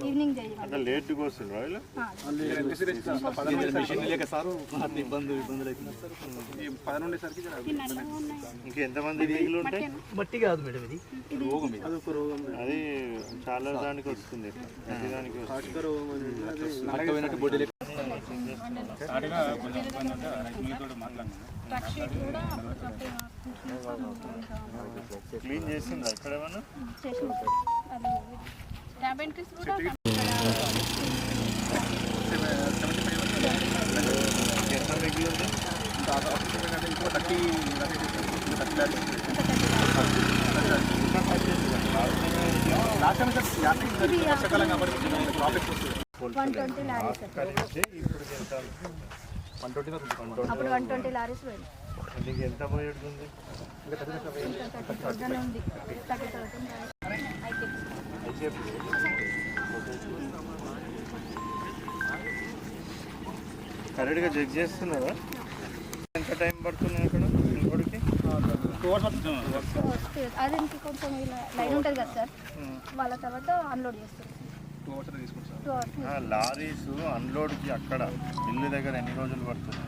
Evening చేయాలి అంటే లేట్గా వస్తుంది రాయలు ఇంకెంతమంది మిగిలి ఉంటాయి మట్టి కాదు మేడం ఇది. అది చాలా దానికి వస్తుంది. దానికి వస్తుంది. క్లీన్ చేసిందా ఇక్కడ ఏమన్నా? కూడా ఎంత మిగిలి ఉంది వన్ ట్వంటీ లారీస్ ఇప్పుడు ఎంత అప్పుడు వన్ ట్వంటీ లారీస్ పోయింది నీకు ఎంత పోయేటుంది థర్టీ థౌసండ్ ఉంది థర్టీ థౌసండ్ అయితే కరెక్ట్గా చెక్ చేస్తున్నారా? ఎంత టైం పడుతుంది అక్కడ? అది ఇంక కొంచెం ఇలా లైన్ ఉంటుంది కదా సార్. వాళ్ళ తర్వాత అన్లోడ్ చేస్తారు. అవర్స్ ఆ, లారీస్ అన్లోడ్కి అక్కడ. ఇల్లు దగ్గర ఎన్ని రోజులు పడుతుంది?